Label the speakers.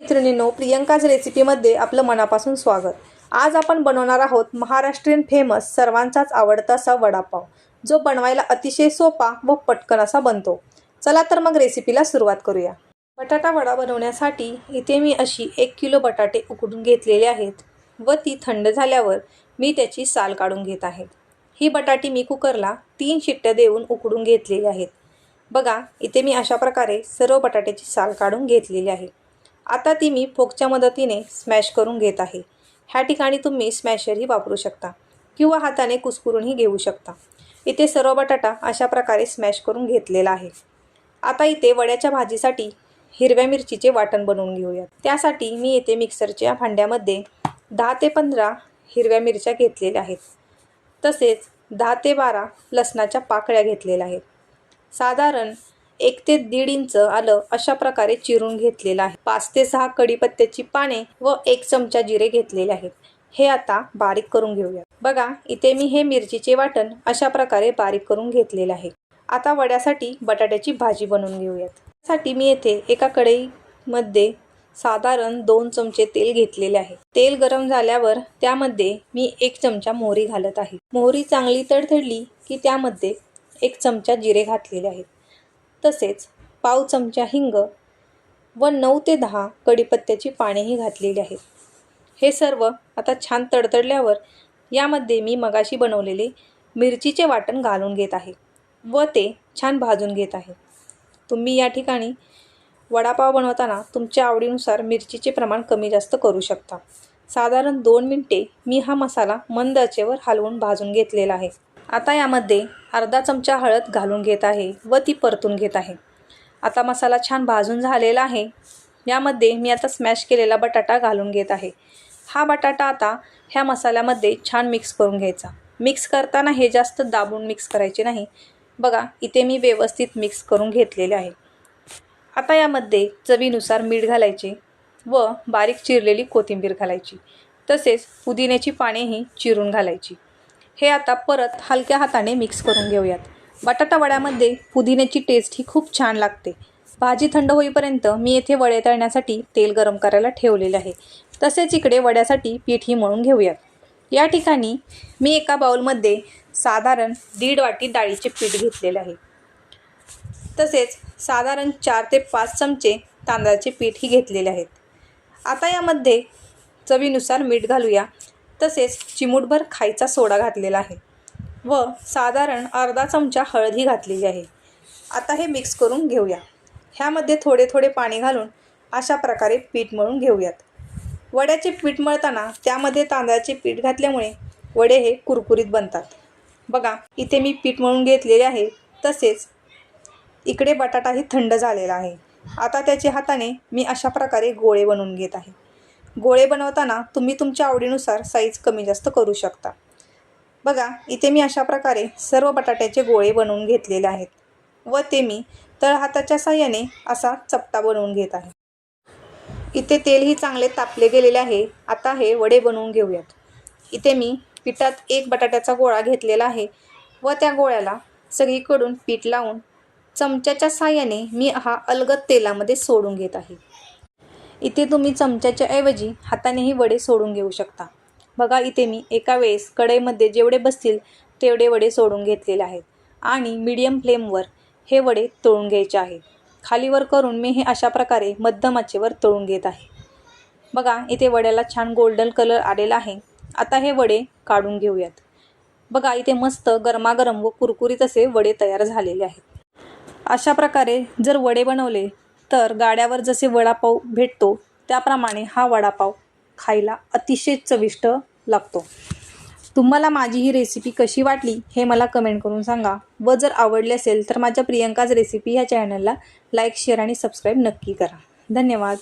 Speaker 1: मैत्रिणींनो प्रियंकाज रेसिपीमध्ये आपलं मनापासून स्वागत. आज आपण बनवणार आहोत महाराष्ट्रीयन फेमस सर्वांचाच आवडता असा वडापाव जो बनवायला अतिशय सोपा व पटकन असा बनतो. चला तर मग रेसिपीला सुरुवात करूया. बटाटा वडा बनवण्यासाठी इथे मी अशी एक किलो बटाटे उकडून घेतलेले आहेत व ती थंड झाल्यावर मी त्याची साल काढून घेत आहे. ही बटाटी मी कुकरला तीन शिट्ट्या देऊन उकडून घेतलेली आहेत. बघा इथे मी अशा प्रकारे सर्व बटाट्याची साल काढून घेतलेली आहे. आता ती मी फोकच्या मदतीने स्मॅश करून घेत आहे. ह्या ठिकाणी तुम्ही स्मॅशरही वापरू शकता किंवा हाताने कुसकुरूनही घेऊ शकता. इथे सर्व बटाटा अशा प्रकारे स्मॅश करून घेतलेला आहे. आता इथे वड्याच्या भाजीसाठी हिरव्या मिरचीचे वाटण बनवून घेऊयात. त्यासाठी मी येथे मिक्सरच्या भांड्यामध्ये दहा ते पंधरा हिरव्या मिरच्या घेतलेल्या आहेत. तसेच दहा ते बारा लसणाच्या पाकळ्या घेतलेल्या आहेत. साधारण एक ते दीड इंच आलं अशा प्रकारे चिरून घेतलेलं आहे. पाच ते सहा कढीपत्त्याची पाने व एक चमचा जिरे घेतलेले आहेत. हे आता बारीक करून घेऊया बघा इथे मी हे मिरचीचे वाटण अशा प्रकारे बारीक करून घेतलेलं आहे. आता वड्यासाठी बटाट्याची भाजी बनवून घेऊयात. त्यासाठी मी येथे एका कढईमध्ये साधारण दोन चमचे तेल घेतलेले आहे. तेल गरम झाल्यावर त्यामध्ये मी एक चमचा मोहरी घालत आहे. मोहरी चांगली तडतडली की त्यामध्ये एक चमचा जिरे घातलेले आहेत. तसेच पाव चमचा हिंग व नऊ ते दहा कढीपत्त्याची पानेही घातलेली आहेत. हे सर्व आता छान तडतडल्यावर यामध्ये मी मगाशी बनवलेले मिरचीचे वाटण घालून घेत आहे व ते छान भाजून घेत आहे. तुम्ही या ठिकाणी वडापाव बनवताना तुमच्या आवडीनुसार मिरचीचे प्रमाण कमी जास्त करू शकता. साधारण दोन मिनटे मी हा मसाला मंद आचेवर हलवून भाजून घेतलेला आहे. आता यामध्ये अर्धा चमचा हळद घालून घेत आहे व ती परतून घेत आहे. आता मसाला छान भाजून झालेला आहे. यामध्ये मी आता स्मॅश केलेला बटाटा घालून घेत आहे. हा बटाटा आता ह्या मसाल्यामध्ये छान मिक्स करून घ्यायचा. मिक्स करताना हे जास्त दाबून मिक्स करायचे नाही. बघा इथे मी व्यवस्थित मिक्स करून घेतलेले आहे. आता यामध्ये चवीनुसार मीठ घालायचे व बारीक चिरलेली कोथिंबीर घालायची. तसेच पुदिन्याची पानेही चिरून घालायची. हे आता परत हलक्या हाताने मिक्स करून घेऊयात. बटाटा वड्यामध्ये पुदिन्याची टेस्ट ही खूप छान लागते. भाजी थंड होईपर्यंत मी येथे वडे तळण्यासाठी तेल गरम करायला ठेवलेले आहे. तसेच इकडे वड्यासाठी पीठही मळून घेऊयात. या ठिकाणी मी एका बाउलमध्ये साधारण दीड वाटी डाळीचे पीठ घेतलेले आहे. तसेच साधारण चार ते पाच चमचे तांदळाचे पीठही घेतलेले आहेत. आता यामध्ये चवीनुसार मीठ घालूया. तसेच चिमूटभर खायचा सोडा घातलेला आहे व साधारण अर्धा चमचा हळदी घातलेली आहे. आता हे मिक्स करून घेऊया. ह्यामध्ये थोडे थोडे पाणी घालून अशा प्रकारे पीठ मळून घेऊयात. वड्याचे पीठ मळताना त्यामध्ये तांदळाचे पीठ घातल्यामुळे वडे हे कुरकुरीत बनतात. बघा इथे मी पीठ मळून घेतलेले आहे. तसेच इकडे बटाटाही थंड झालेला आहे. आता त्याच्या हाताने मी अशा प्रकारे गोळे बनवून घेत आहे. गोळे बनवताना तुम्ही तुमच्या आवडीनुसार साईज कमी जास्त करू शकता. बघा इथे मी अशा प्रकारे सर्व बटाट्याचे गोळे बनवून घेतलेले आहेत. व ते मी तळहाताच्या साह्याने असा चपटा बनवून घेत आहे. इथे तेलही चांगले तापले गेलेले आहे. आता हे वडे बनवून घेऊयात. इथे मी पिठात एक बटाट्याचा गोळा घेतलेला आहे व त्या गोळ्याला सगळीकडून पीठ लावून चमच्याच्या साह्याने मी हा अलगद तेलामध्ये सोडून घेत आहे. इथे तुम्ही चमच्याच्या ऐवजी हातानेही वडे सोडून घेऊ शकता. बघा इथे मी एका वेळेस कढईमध्ये जेवढे बसतील तेवढे वडे सोडून घेतलेले आहेत. आणि मीडियम फ्लेमवर हे वडे तळून घ्यायचे आहे खालीवर करून मी हे अशा प्रकारे मध्यम आचेवर तळून घेत आहे. बघा इथे वड्याला छान गोल्डन कलर आलेला आहे. आता हे वडे काढून घेऊयात. बघा इथे मस्त गरमागरम व कुरकुरीत असे वडे तयार झालेले आहेत. अशा प्रकारे जर वडे बनवले तर गाड्यावर जसे वडापाव भेटतो त्याप्रमाणे हा वडापाव खायला अतिशय चविष्ट लागतो. तुम्हाला माझी ही रेसिपी कशी वाटली हे मला कमेंट करून सांगा. व जर आवडली असेल तर माझ्या प्रियंकाच रेसिपी ह्या चॅनलला लाईक शेअर आणि सबस्क्राईब नक्की करा. धन्यवाद.